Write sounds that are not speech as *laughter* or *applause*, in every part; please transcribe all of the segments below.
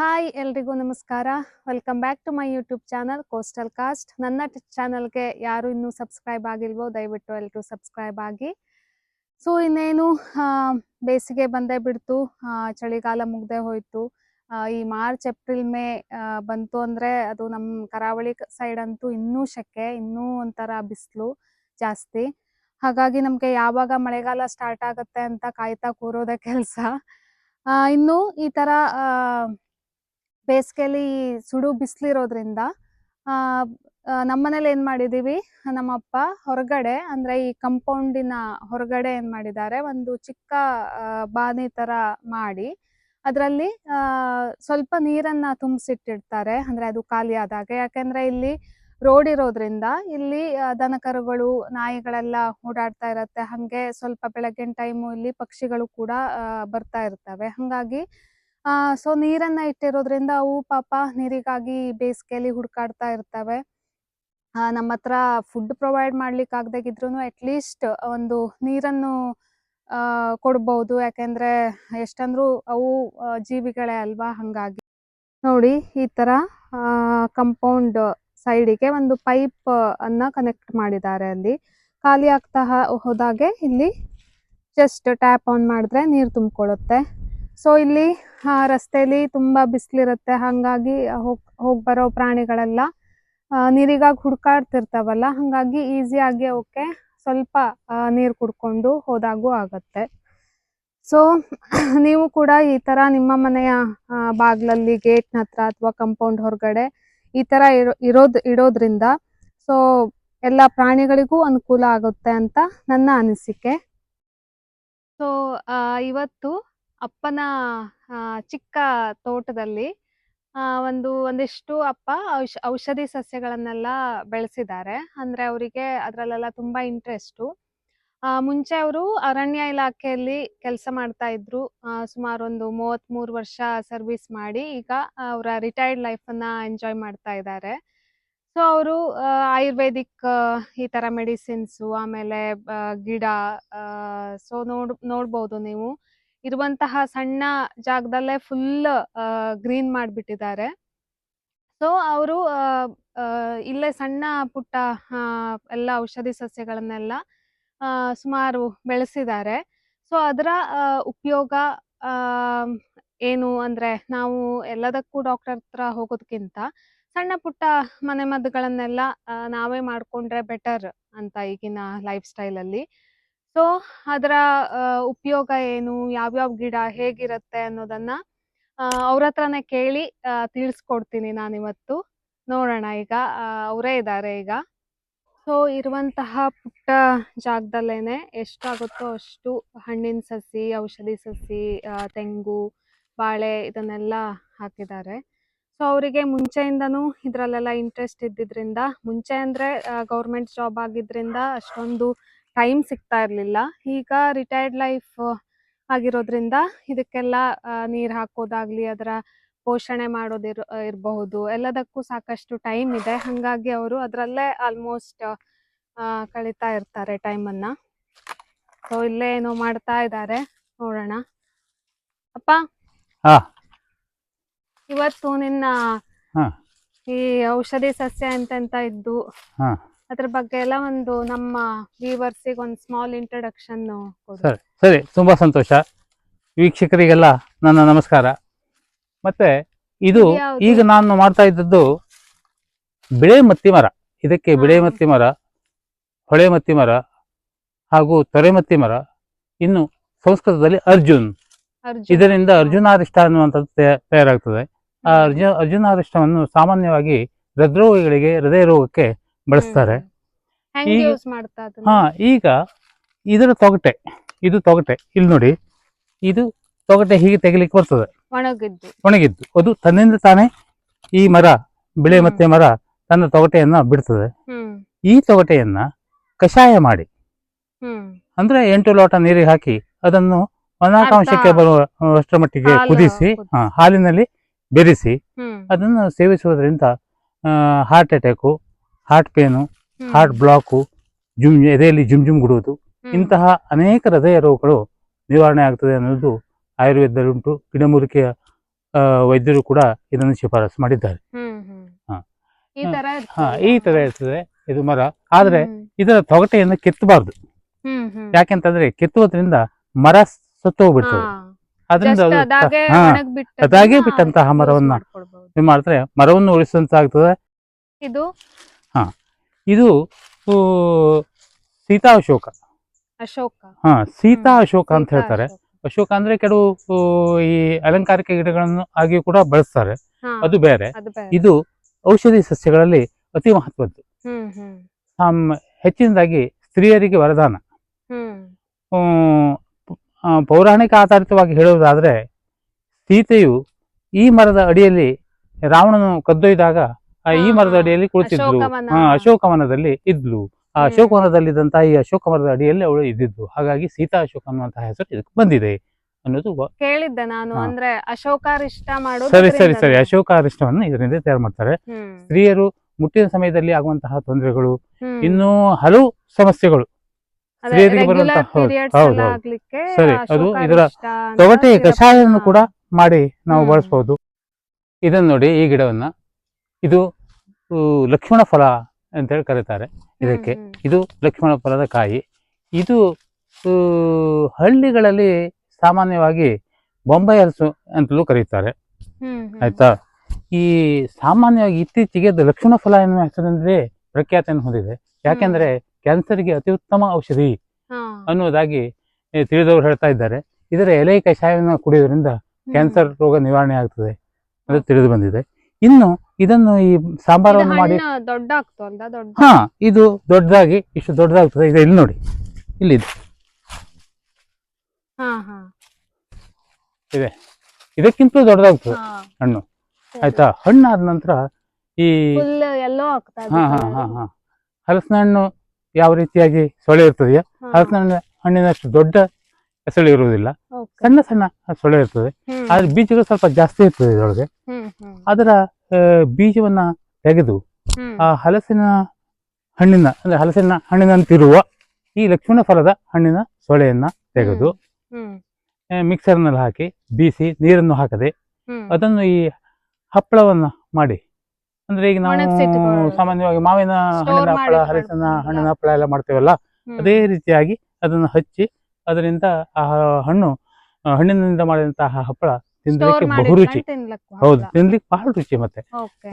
Hi ಎಲ್ರಿಗೂ ನಮಸ್ಕಾರ. Welcome back to my YouTube channel coastal cast ನನ್ನ ಚಾನಲ್ಗೆ ಯಾರು ಇನ್ನೂ ಸಬ್ಸ್ಕ್ರೈಬ್ ಆಗಿಲ್ವೋ, ದಯವಿಟ್ಟು ಎಲ್ಲರೂ ಸಬ್ಸ್ಕ್ರೈಬ್ ಆಗಿ. ಸೊ ಇನ್ನೇನು ಬೇಸಿಗೆ ಬಂದೇ ಬಿಡ್ತು. ಚಳಿಗಾಲ ಮುಗ್ದೆ ಹೋಯ್ತು. ಈ ಮಾರ್ಚ್ ಏಪ್ರಿಲ್ ಮೇ ಬಂತು ಅಂದ್ರೆ ಅದು ನಮ್ಮ ಕರಾವಳಿ ಸೈಡ್ ಅಂತೂ ಇನ್ನೂ ಶೆಕೆ, ಇನ್ನೂ ಒಂಥರ ಬಿಸಿಲು ಜಾಸ್ತಿ. ಹಾಗಾಗಿ ನಮಗೆ ಯಾವಾಗ ಮಳೆಗಾಲ ಸ್ಟಾರ್ಟ್ ಆಗುತ್ತೆ ಅಂತ ಕಾಯ್ತಾ ಕೂರೋದೇ ಕೆಲಸ. ಇನ್ನು ಈ ತರ ಬೇಸಿಗೆಯಲ್ಲಿ ಸುಡು ಬಿಸಿಲಿರೋದ್ರಿಂದ ನಮ್ಮನೇಲಿ ಏನು ಮಾಡಿದೀವಿ, ನಮ್ಮಪ್ಪ ಹೊರಗಡೆ, ಅಂದ್ರೆ ಈ ಕಂಪೌಂಡಿನ ಹೊರಗಡೆ ಏನು ಮಾಡಿದ್ದಾರೆ, ಒಂದು ಚಿಕ್ಕ ಬಾನಿ ಥರ ಮಾಡಿ, ಅದರಲ್ಲಿ ಸ್ವಲ್ಪ ನೀರನ್ನ ತುಂಬಿಸಿಟ್ಟಿರ್ತಾರೆ, ಅಂದ್ರೆ ಅದು ಖಾಲಿ ಆದಾಗ. ಯಾಕೆಂದ್ರೆ ಇಲ್ಲಿ ರೋಡ್ ಇರೋದ್ರಿಂದ ಇಲ್ಲಿ ದನಕರುಗಳು, ನಾಯಿಗಳೆಲ್ಲ ಓಡಾಡ್ತಾ ಇರತ್ತೆ. ಹಾಗೆ ಸ್ವಲ್ಪ ಬೆಳಗಿನ ಟೈಮು ಇಲ್ಲಿ ಪಕ್ಷಿಗಳು ಕೂಡ ಬರ್ತಾ ಇರ್ತವೆ. ಹಂಗಾಗಿ ಸೊ ನೀರನ್ನ ಇಟ್ಟಿರೋದ್ರಿಂದ ಅವು ಪಾಪ ನೀರಿಗಾಗಿ ಬೇಸಿಗೆಯಲ್ಲಿ ಹುಡ್ಕಾಡ್ತಾ ಇರ್ತವೆ. ಆ, ನಮ್ಮ ಹತ್ರ ಫುಡ್ ಪ್ರೊವೈಡ್ ಮಾಡ್ಲಿಕ್ಕೆ ಆಗದಾಗಿದ್ರು ಅಟ್ಲೀಸ್ಟ್ ಒಂದು ನೀರನ್ನು ಆ ಕೊಡ್ಬೋದು. ಯಾಕೆಂದ್ರೆ ಎಷ್ಟಂದ್ರು ಅವು ಜೀವಿಗಳೇ ಅಲ್ವಾ ಹಂಗಾಗಿ. ನೋಡಿ ಈ ತರ ಕಂಪೌಂಡ್ ಸೈಡಿಗೆ ಒಂದು ಪೈಪ್ ಅನ್ನ ಕನೆಕ್ಟ್ ಮಾಡಿದ್ದಾರೆ ಅಲ್ಲಿ. ಖಾಲಿ ಆಗ್ತಾ ಹೋದಾಗೆ ಇಲ್ಲಿ ಜಸ್ಟ್ ಟ್ಯಾಪ್ ಆನ್ ಮಾಡಿದ್ರೆ ನೀರು ತುಂಬಿಕೊಳ್ಳುತ್ತೆ. ಸೊ ಇಲ್ಲಿ ರಸ್ತೆಯಲ್ಲಿ ತುಂಬಾ ಬಿಸಿಲಿರುತ್ತೆ. ಹಾಗಾಗಿ ಹೋಗ್ ಹೋಗ್ ಬರೋ ಪ್ರಾಣಿಗಳೆಲ್ಲ ನೀರಿಗಾಗಿ ಹುಡ್ಕಾಡ್ತಿರ್ತಾವಲ್ಲ, ಹಾಗಾಗಿ ಈಸಿಯಾಗಿ ಅವಕ್ಕೆ ಸ್ವಲ್ಪ ನೀರು ಕುಡ್ಕೊಂಡು ಹೋದಾಗೂ ಆಗತ್ತೆ. ಸೊ *clears throat* ನೀವು ಕೂಡ ಈ ತರ ನಿಮ್ಮ ಮನೆಯ ಬಾಗ್ಲಲ್ಲಿ, ಗೇಟ್ನ ಹತ್ರ ಅಥವಾ ಕಂಪೌಂಡ್ ಹೊರಗಡೆ ಈ ತರ ಇರೋ, ಇರೋದ್, ಇಡೋದ್ರಿಂದ ಸೊ ಎಲ್ಲ ಪ್ರಾಣಿಗಳಿಗೂ ಅನುಕೂಲ ಆಗುತ್ತೆ ಅಂತ ನನ್ನ ಅನಿಸಿಕೆ. ಸೊ ಇವತ್ತು ಅಪ್ಪನ ಚಿಕ್ಕ ತೋಟದಲ್ಲಿ ಒಂದು, ಒಂದಿಷ್ಟು ಅಪ್ಪ ಔಷ, ಔಷಧಿ ಸಸ್ಯಗಳನ್ನೆಲ್ಲ ಬೆಳೆಸಿದ್ದಾರೆ. ಅಂದ್ರೆ ಅವರಿಗೆ ಅದ್ರಲ್ಲೆಲ್ಲ ತುಂಬಾ ಇಂಟ್ರೆಸ್ಟು ಮುಂಚೆ ಅವರು ಅರಣ್ಯ ಇಲಾಖೆಯಲ್ಲಿ ಕೆಲಸ ಮಾಡ್ತಾ ಇದ್ರು. ಸುಮಾರು ಒಂದು ಮೂವತ್ಮೂರು ವರ್ಷ ಸರ್ವಿಸ್ ಮಾಡಿ ಈಗ ಅವರ ರಿಟೈರ್ಡ್ ಅನ್ನ ಎಂಜಾಯ್ ಮಾಡ್ತಾ ಇದ್ದಾರೆ. ಸೊ ಅವರು ಆಯುರ್ವೇದಿಕ್ ಈ ತರ ಮೆಡಿಸಿನ್ಸು ಆಮೇಲೆ ಗಿಡ ಸೊ ನೋಡ್, ನೋಡ್ಬೋದು ನೀವು. ಇರುವಂತಹ ಸಣ್ಣ ಜಾಗದಲ್ಲೇ ಫುಲ್ ಗ್ರೀನ್ ಮಾಡಿಬಿಟ್ಟಿದ್ದಾರೆ. ಸೊ ಅವರು ಇಲ್ಲೇ ಸಣ್ಣ ಪುಟ್ಟ ಎಲ್ಲ ಔಷಧಿ ಸಸ್ಯಗಳನ್ನೆಲ್ಲ ಸುಮಾರು ಬೆಳೆಸಿದ್ದಾರೆ. ಸೊ ಅದರ ಉಪಯೋಗ ಏನು ಅಂದ್ರೆ ನಾವು ಎಲ್ಲದಕ್ಕೂ ಡಾಕ್ಟರ್ ಹತ್ರ ಹೋಗೋದಕ್ಕಿಂತ ಸಣ್ಣ ಪುಟ್ಟ ಮನೆ ಮದ್ದುಗಳನ್ನೆಲ್ಲ ನಾವೇ ಮಾಡ್ಕೊಂಡ್ರೆ ಬೆಟರ್ ಅಂತ ಈಗಿನ ಲೈಫ್ ಸ್ಟೈಲಲ್ಲಿ ಸೊ ಅದರ ಉಪಯೋಗ ಏನು? ಯಾವ್ಯಾವ ಗಿಡ ಹೇಗಿರುತ್ತೆ ಅನ್ನೋದನ್ನ ಅವ್ರ ಹತ್ರನೇ ಕೇಳಿ ತಿಳಿಸ್ಕೊಡ್ತೀನಿ ತಿಳಿಸ್ಕೊಡ್ತೀನಿ ನಾನಿವತ್ತು. ನೋಡೋಣ ಈಗ ಅವರೇ ಇದ್ದಾರೆ ಈಗ. ಸೊ ಇರುವಂತಹ ಪುಟ್ಟ ಜಾಗದಲ್ಲೇನೆ ಎಷ್ಟಾಗುತ್ತೋ ಅಷ್ಟು ಹಣ್ಣಿನ ಸಸಿ, ಔಷಧಿ ಸಸಿ ತೆಂಗು, ಬಾಳೆ ಇದನ್ನೆಲ್ಲ ಹಾಕಿದ್ದಾರೆ. ಸೊ ಅವರಿಗೆ ಮುಂಚೆಯಿಂದನೂ ಇದರಲ್ಲೆಲ್ಲ ಇಂಟ್ರೆಸ್ಟ್ ಇದ್ದಿದ್ರಿಂದ, ಮುಂಚೆ ಅಂದ್ರೆ ಗೌರ್ಮೆಂಟ್ ಜಾಬ್ ಆಗಿದ್ರಿಂದ ಅಷ್ಟೊಂದು ಟೈಮ್ ಸಿಗ್ತಾ ಇರಲಿಲ್ಲ. ಈಗ ರಿಟೈರ್ಡ್ ಲೈಫ್ ಆಗಿರೋದ್ರಿಂದ ಇದಕ್ಕೆಲ್ಲ ನೀರು ಹಾಕೋದಾಗ್ಲಿ ಅದರ ಪೋಷಣೆ ಮಾಡೋದಿರ್ ಇರಬಹುದು. ಎಲ್ಲದಕ್ಕೂ ಸಾಕಷ್ಟು ಟೈಮ್ ಇದೆ. ಹಾಗಾಗಿ ಅವರು ಅದರಲ್ಲೇ ಆಲ್ಮೋಸ್ಟ್ ಕಳೀತಾ ಇರ್ತಾರೆ ಟೈಮನ್ನ ಸೊ ಇಲ್ಲೇ ಏನೋ ಮಾಡ್ತಾ ಇದ್ದಾರೆ ನೋಡೋಣ. ಅಪ್ಪ. ಇವತ್ತು ನಿನ್ನ. ಈ ಔಷಧಿ ಸಸ್ಯ ಎಂತೆಂತ ಇದ್ದು. ಅದ್ರ ಬಗ್ಗೆ ಎಲ್ಲ ಒಂದು ನಮ್ಮ ವ್ಯೂವರ್ಸಿಗೆ ಒಂದು ಸ್ಮಾಲ್ ಇಂಟ್ರೊಡಕ್ಷನ್ ಸರಿ ಸರಿ ತುಂಬಾ ಸಂತೋಷ. ವೀಕ್ಷಕರಿಗೆಲ್ಲ ನನ್ನ ನಮಸ್ಕಾರ. ಮತ್ತೆ ಇದು ಈಗ ನಾನು ಮಾಡ್ತಾ ಇದ್ದದ್ದು ಬಿಳೆ ಮತ್ತಿ ಮರ. ಇದಕ್ಕೆ ಬಿಳೆ. ಮತ್ತಿ ಮರ ಹೊಳೆ ಮತ್ತಿ ಮರ ಹಾಗೂ ತೊರೆ ಮತ್ತಿ ಮರ ಇನ್ನು ಸಂಸ್ಕೃತದಲ್ಲಿ ಅರ್ಜುನ್. ಅರ್ಜುನ್. ಇದರಿಂದ ಅರ್ಜುನಾರಿಷ್ಟ ಅನ್ನುವಂಥದ್ದು ತಯಾ- ತಯಾರಾಗ್ತದೆ. ಆ ಅರ್ಜುನ ಅರ್ಜುನಾರಿಷ್ಟವನ್ನು ಸಾಮಾನ್ಯವಾಗಿ ಹೃದ್ರೋಗಿಗಳಿಗೆ ಹೃದಯ ರೋಗಕ್ಕೆ ಬಳಸ್ತಾರೆ. ಹೆಂಗ್ ಈಗ- ಯೂಸ್ ಮಾಡ್ತಾ ಅದನ್ನ? ಹಾ ಈಗ ಇದರ ತೊಗಟೆ ಇದು ತೊಗಟೆ ಇಲ್ಲಿ ನೋಡಿ ಇದು ತೊಗಟೆ ಹೀಗೆ ತೆಗಿಲಿಕ್ಕೆ ಬರ್ತದೆ. ಒಣಗಿದ್ದು. ಒಣಗಿದ್ದು. ಅದು ತನ್ನಿಂದ ತಾನೇ ಈ ಮರ ಬಿಳೆ ಹ್ಮ್. ಮತ್ತೆ ಮರ ತನ್ನ ತೊಗಟೆಯನ್ನ ಬಿಡ್ತದೆ. ಹ್ಮ್. ಈ ತೊಗಟೆಯನ್ನ ಕಷಾಯ ಮಾಡಿ. ಹ್ಮ್. ಅಂದ್ರೆ ಎಂಟು ಲೋಟ ನೀರಿಗೆ ಹಾಕಿ ಅದನ್ನು ಒಣಾಕಾಂಶಕ್ಕೆ ಅರ್ಧ ಬರುವ ಅಷ್ಟರ ಮಟ್ಟಿಗೆ ಹಾಲು ಕುದಿಸಿ ಕುದಿಸಿ. ಹಾ, ಹಾಲಿನಲ್ಲಿ ಬೆರೆಸಿ ಹ್ಮ್. ಅದನ್ನು ಸೇವಿಸುವುದರಿಂದ heart attack heart pain. Heart block ಜುಮ್ ಎದೆಯಲ್ಲಿ ಜುಮ್ ಜುಮ್ ಗುಡುವುದು. ಇಂತಹ ಅನೇಕ ಹೃದಯ ರೋಗಗಳು ನಿವಾರಣೆ ಆಗ್ತದೆ ಅನ್ನೋದು ಆಯುರ್ವೇದದಲ್ಲಿ ಉಂಟು. ಗಿಡಮೂಲಿಕೆಯ ವೈದ್ಯರು ಕೂಡ ಇದನ್ನು ಶಿಫಾರಸು ಮಾಡಿದ್ದಾರೆ. ಈ ತರ ಇರ್ತದೆ. ಇದು ಮರ. ಆದ್ರೆ ಇದರ ತೊಗಟೆಯನ್ನು ಕೆತ್ತಬಾರ್ದು. ಯಾಕೆಂತಂದ್ರೆ ಕೆತ್ತುವುದರಿಂದ ಮರ ಸತ್ತು ಹೋಗ್ಬಿಡ್ತದೆ. ಅದರಿಂದ ಅದಾಗೇ ಬಿಟ್ಟಂತಹ ಮರವನ್ನ ಮಾಡಿದ್ರೆ ಮರವನ್ನು ಉಳಿಸಿದಂತಾಗ್ತದೆ. ಇದು ಇದು ಸೀತಾ ಅಶೋಕ ಅಶೋಕ. ಹಾ ಸೀತಾ ಅಶೋಕ ಅಂತ ಹೇಳ್ತಾರೆ. ಅಶೋಕ. ಅಂದ್ರೆ ಕೆಲವು ಈ ಅಲಂಕಾರಿಕ ಗಿಡಗಳನ್ನು ಆಗಿ ಕೂಡ ಬಳಸ್ತಾರೆ. ಅದು ಬೇರೆ. ಇದು ಔಷಧಿ ಸಸ್ಯಗಳಲ್ಲಿ ಅತಿ ಮಹತ್ವದ್ದು. ಹೆಚ್ಚಿನದಾಗಿ ಸ್ತ್ರೀಯರಿಗೆ ವರದಾನ. ಪೌರಾಣಿಕ ಆಧಾರಿತವಾಗಿ ಹೇಳುವುದಾದ್ರೆ ಸೀತೆಯು ಈ ಮರದ ಅಡಿಯಲ್ಲಿ ರಾವಣನು ಕದ್ದೊಯ್ದಾಗ ಈ ಮರದ. ಅಡಿಯಲ್ಲಿ ಕುಳಿತಿದ್ಲು. ಹಾ ಅಶೋಕವನದಲ್ಲಿ ಇದ್ಲು ಆ. ಅಶೋಕವನದಲ್ಲಿದ್ದಂತಹ ಈ ಅಶೋಕ ಮರದ ಅಡಿಯಲ್ಲಿ ಅವಳು ಇದ್ದಿದ್ಲು ಹಾಗಾಗಿ ಸೀತಾ ಅಶೋಕ ಅನ್ನುವಂತಹ ಹೆಸರು ಇದಕ್ಕೆ ಬಂದಿದೆ ಅನ್ನೋದು ಕೇಳಿದ್ದೆ ನಾನು. ಅಂದ್ರೆ ಅಶೋಕಾರಿಷ್ಟ ಮಾಡೋದು ಸರಿ ಸರಿ ಸರಿ ಅಶೋಕ ಅರಿಷ್ಟವನ್ನು ಇದರಿಂದ ತಯಾರು ಮಾಡ್ತಾರೆ ಸ್ತ್ರೀಯರು ಮುಟ್ಟಿನ ಸಮಯದಲ್ಲಿ ಆಗುವಂತಹ ತೊಂದರೆಗಳು. ಇನ್ನೂ ಹಲವು ಸಮಸ್ಯೆಗಳು ಸ್ತ್ರೀಯರಿಗೆ ಬರುವಂತಹ- ಹೌದು. ಸರಿ, ಅದು ಇದರ ತೊಗಟೆ ಕಷಾಯವನ್ನು ಕೂಡ ಮಾಡಿ ನಾವು. ಬಳಸಬಹುದು ಇದನ್ನ ನೋಡಿ ಈ ಗಿಡವನ್ನ ಇದು ಲಕ್ಷ್ಮಣ ಫಲ ಅಂತೇಳಿ ಕರೀತಾರೆ ಇದಕ್ಕೆ. ಇದು ಲಕ್ಷ್ಮಣ ಫಲದ ಕಾಯಿ. ಇದು ಹಳ್ಳಿಗಳಲ್ಲಿ ಸಾಮಾನ್ಯವಾಗಿ ಬೊಂಬೈ ಹಲಸು ಅಂತಲೂ ಕರೀತಾರೆ. ಆಯ್ತಾ? ಈ ಸಾಮಾನ್ಯವಾಗಿ ಇತ್ತೀಚೆಗೆ ಲಕ್ಷ್ಮಣ ಫಲ ಎನ್ನುವ ಹೆಸರಿನಲ್ಲಿ ಪ್ರಖ್ಯಾತಿಯನ್ನು ಹೊಂದಿದೆ. ಯಾಕೆಂದ್ರೆ ಕ್ಯಾನ್ಸರ್ಗೆ ಅತಿ ಉತ್ತಮ ಔಷಧಿ. ಅನ್ನುವುದಾಗಿ ತಿಳಿದವರು ಹೇಳ್ತಾ ಇದ್ದಾರೆ. ಇದರ ಎಲೆ ಕಷಾಯವನ್ನು ಕುಡಿಯೋದ್ರಿಂದ ಕ್ಯಾನ್ಸರ್ ರೋಗ ನಿವಾರಣೆ ಆಗ್ತದೆ ಅದು ತಿಳಿದು ಬಂದಿದೆ. ಇನ್ನು ಇದನ್ನು ಈ ಇದು ಸಾಂಬಾರವನ್ನು ಮಾಡಿ ದೊಡ್ಡ ದೊಡ್ಡ ಹಾ ಇದು ದೊಡ್ಡದಾಗಿ ಇಷ್ಟು ದೊಡ್ಡದಾಗ್ತದೆ. ಇದು ಇಲ್ಲಿ ನೋಡಿ. ಇಲ್ಲಿ ಹಾ ಇದಕ್ಕಿಂತಲೂ ದೊಡ್ಡದಾಗ್ತದೆ. ಹಣ್ಣು. ಆಯ್ತಾ? ಹಣ್ಣಾದ ನಂತರ ಈ ಹಾ ಹಾ ಹಾ ಹಾ. ಹಲಸಿನ ಹಣ್ಣು ಯಾವ ರೀತಿಯಾಗಿ ಸೊಳೆ ಇರ್ತದೆಯಾ ಹಲಸಿನ ಹಣ್ಣು ಹಣ್ಣಿನಷ್ಟು ದೊಡ್ಡ ಎಸಳು ಇರುವುದಿಲ್ಲ. ಸಣ್ಣ ಸಣ್ಣ ಸೊಳೆ ಇರ್ತದೆ. ಆದ್ರೆ ಬೀಜಗಳು ಸ್ವಲ್ಪ ಜಾಸ್ತಿ ಇರ್ತದೆ ಇದರೊಳಗೆ. ಅದರ ಬೀಜವನ್ನ ತೆಗೆದು ಆ ಹಲಸಿನ ಹಣ್ಣಿನ ಅಂದ್ರೆ ಹಲಸಿನ ಹಣ್ಣಿನಂತಿರುವ ಈ ಲಕ್ಷ್ಮಣ ಫಲದ ಹಣ್ಣಿನ ಸೊಳೆಯನ್ನ ತೆಗೆದು ಮಿಕ್ಸರ್ನಲ್ಲಿ ಹಾಕಿ ಬೀಸಿ ನೀರನ್ನು ಹಾಕದೆ ಅದನ್ನು ಈ ಹಪ್ಪಳವನ್ನ ಮಾಡಿ ಅಂದ್ರೆ ಈಗ ನಾವು ಸಾಮಾನ್ಯವಾಗಿ ಮಾವಿನ ಹಣ್ಣಿನ ಹಪ್ಪಳ ಹಲಸಿನ ಹಣ್ಣಿನ ಹಪ್ಪಳ ಎಲ್ಲ ಮಾಡ್ತೇವಲ್ಲ ಅದೇ ರೀತಿಯಾಗಿ ಅದನ್ನು ಹಚ್ಚಿ ಅದರಿಂದ ಆ ಹಣ್ಣು ಹಣ್ಣಿನಿಂದ ಮಾಡಿದಂತಹ ಹಪ್ಪಳ ತಿನ್ಲಿಕ್ಕೆ ಬಹು ರುಚಿ. ಹೌದು ತಿನ್ಲಿಕ್ಕೆ ಬಹಳ ರುಚಿ ಮತ್ತೆ.